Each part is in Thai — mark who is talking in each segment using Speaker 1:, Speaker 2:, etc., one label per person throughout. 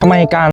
Speaker 1: ทำไมการ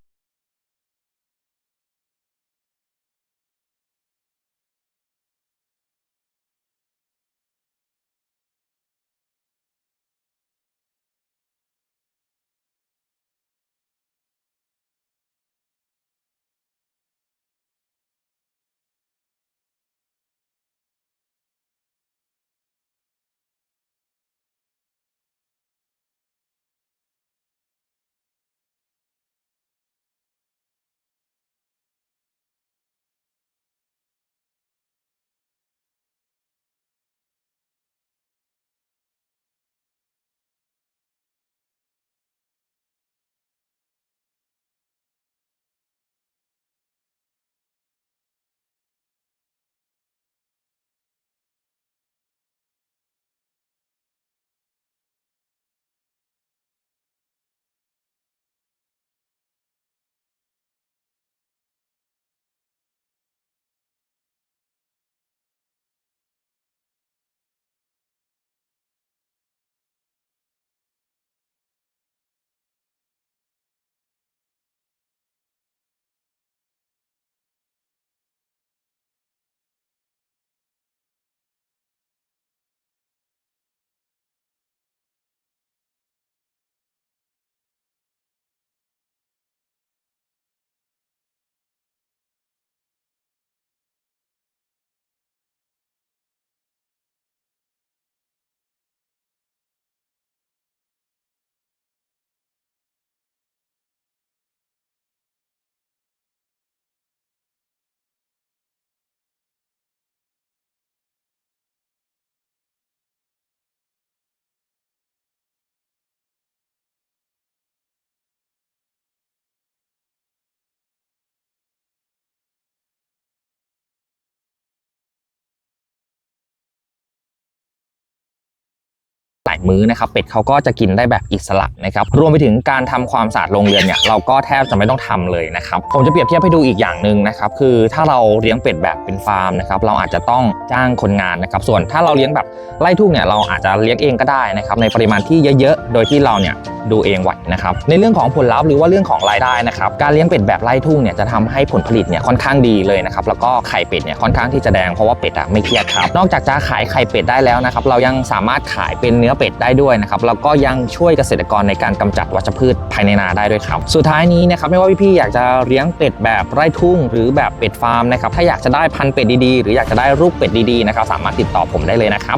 Speaker 1: ายมื้อนะครับเป็ดเขาก็จะกินได้แบบอิสระนะครับรวมไปถึงการทำความสะอาดโรงเรือนเนี่ยเราก็แทบจะไม่ต้องทำเลยนะครับผมจะเปรียบเทียบให้ดูอีกอย่างหนึ่งนะครับคือถ้าเราเลี้ยงเป็ดแบบเป็นฟาร์มนะครับเราอาจจะต้องจ้างคนงานนะครับส่วนถ้าเราเลี้ยงแบบไล่ทุ่งเนี่ยเราอาจจะเลี้ยงเองก็ได้นะครับในปริมาณที่เยอะๆ โดยที่เราเนี่ย ดูเองไหวนะครับในเรื่องของผลลัพธ์หรือว่าเรื่องของรายได้นะครับการเลี้ยงเป็ดแบบไล่ทุ่งเนี่ยจะทำให้ผลผลิตเนี่ยค่อนข้างดีเลยนะครับแล้วก็ไข่เป็ดเนี่ยค่อนข้างที่จะแดงเพราะว่าเป็ดอะไม่เครียดครับนอกจากจะขายไข่เป็ดได้แล้วนะครับเรายังสามารถขายเป็นเนื้อเป็ดได้ด้วยนะครับแล้วก็ยังช่วยเกษตรกรในการกำจัดวัชพืชภายในนาได้ด้วยครับสุดท้ายนี้นะครับไม่ว่าพี่ๆอยากจะเลี้ยงเป็ดแบบไร่ทุ่ง หรือแบบเป็ดฟาร์มนะครับถ้าอยากจะได้พันเป็ดดีๆ หรืออยากจะได้ลูกเป็ดดีๆนะครับสามารถติดต่อผมได้เลยนะครับ